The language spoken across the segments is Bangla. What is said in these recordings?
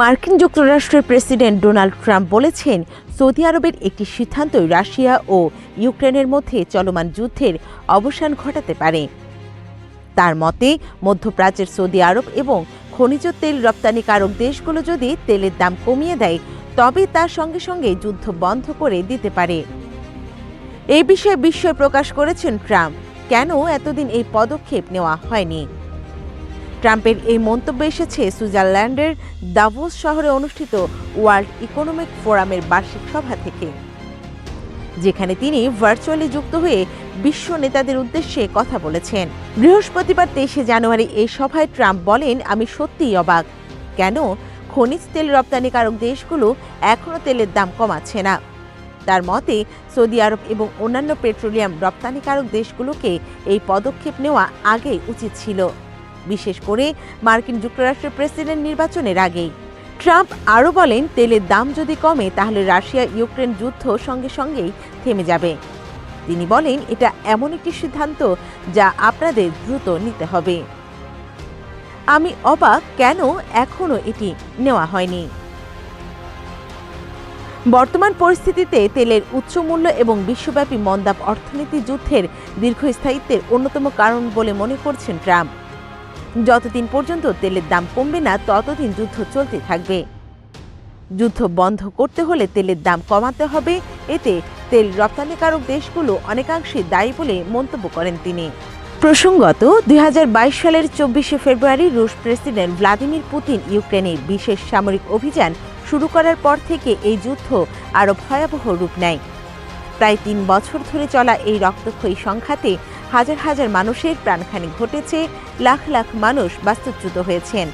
মার্কিন যুক্তরাষ্ট্রের প্রেসিডেন্ট ডোনাল্ড ট্রাম্প বলেছেন, সৌদি আরবের একটি সিদ্ধান্তই রাশিয়া ও ইউক্রেনের মধ্যে চলমান যুদ্ধের অবসান ঘটাতে পারে। তার মতে, মধ্যপ্রাচ্যের সৌদি আরব এবং খনিজ তেল রপ্তানিকারক দেশগুলো যদি তেলের দাম কমিয়ে দেয়, তবে তার সঙ্গে সঙ্গে যুদ্ধ বন্ধ করে দিতে পারে। এই বিষয়ে বিস্ময় প্রকাশ করেছেন ট্রাম্প। কেন এতদিন এই পদক্ষেপ নেওয়া হয়নি? ট্রাম্পের এই মন্তব্য এসেছে সুইজারল্যান্ডের দাভোস শহরে অনুষ্ঠিত ওয়ার্ল্ড ইকোনমিক ফোরামের বার্ষিক সভা থেকে, যেখানে তিনি ভার্চুয়ালি যুক্ত হয়ে বিশ্ব নেতাদের উদ্দেশ্যে কথা বলেছেন। বৃহস্পতিবার তেইশে জানুয়ারি এই সভায় ট্রাম্প বলেন, আমি সত্যিই অবাক। কেন? খনিজ তেল রপ্তানিকারক দেশগুলো এখনও তেলের দাম কমাচ্ছে না। তার মতে, সৌদি আরব এবং অন্যান্য পেট্রোলিয়াম রপ্তানিকারক দেশগুলোকে এই পদক্ষেপ নেওয়া আগেই উচিত ছিল। বিশেষ করে মার্কিন যুক্তরাষ্ট্রের প্রেসিডেন্ট নির্বাচনের আগেই। ট্রাম্প আরও বলেন, তেলের দাম যদি কমে, তাহলে রাশিয়া ইউক্রেন যুদ্ধ সঙ্গে সঙ্গেই থেমে যাবে। তিনি বলেন, এটা এমন একটি সিদ্ধান্ত যা আপনাদের দ্রুত নিতে হবে। আমি অবাক কেন এখনও এটি নেওয়া হয়নি। বর্তমান পরিস্থিতিতে তেলের উচ্চ মূল্য এবং বিশ্বব্যাপী মন্দাব অর্থনীতি যুদ্ধের দীর্ঘস্থায়িত্বের অন্যতম কারণ বলে মনে করছেন ট্রাম্প। যতদিন পর্যন্ত তেলের দাম কমবে না, ততদিন যুদ্ধ চলতে থাকবে। যুদ্ধ বন্ধ করতে হলে তেলের দাম কমাতে হবে, এতে তেল রপ্তানিকারক দেশগুলো অনেকাংশে দায়ী বলে মন্তব্য করেন তিনি। প্রসঙ্গত, দুই হাজার বাইশ সালের চব্বিশে ফেব্রুয়ারি রুশ প্রেসিডেন্ট ভ্লাদিমির পুতিন ইউক্রেনে বিশেষ সামরিক অভিযান শুরু করার পর থেকে এই যুদ্ধ আরও ভয়াবহ রূপ নেয়। প্রায় তিন বছর ধরে চলা এই রক্তক্ষয়ী সংখ্যাতে হাজার হাজার মানুষের প্রাণখানি ঘটেছে, লাখ লাখ মানুষ বাস্তুচ্যুত হয়েছেন।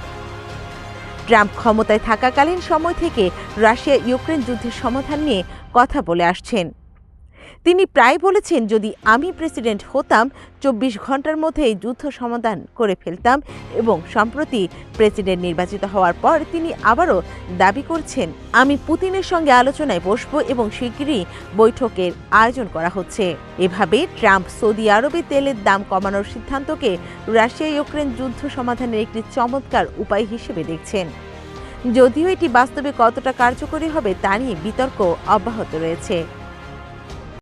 ট্রাম্প ক্ষমতায় থাকাকালীন সময় থেকে রাশিয়া ইউক্রেন যুদ্ধের সমাধান নিয়ে কথা বলে আসছেন। তিনি প্রায় বলেছেন, যদি আমি প্রেসিডেন্ট হতাম, চব্বিশ ঘণ্টার মধ্যেই যুদ্ধ সমাধান করে ফেলতাম এবং সম্প্রতি প্রেসিডেন্ট নির্বাচিত হওয়ার পর তিনি আবারও দাবি করছেন, আমি পুতিনের সঙ্গে আলোচনায় বসবো এবং শিগগিরই বৈঠকের আয়োজন করা হচ্ছে। এভাবে ট্রাম্প সৌদি আরবে তেলের দাম কমানোর সিদ্ধান্তকে রাশিয়া ইউক্রেন যুদ্ধ সমাধানের একটি চমৎকার উপায় হিসেবে দেখছেন। যদিও এটি বাস্তবে কতটা কার্যকরী হবে তা নিয়ে বিতর্ক অব্যাহত রয়েছে।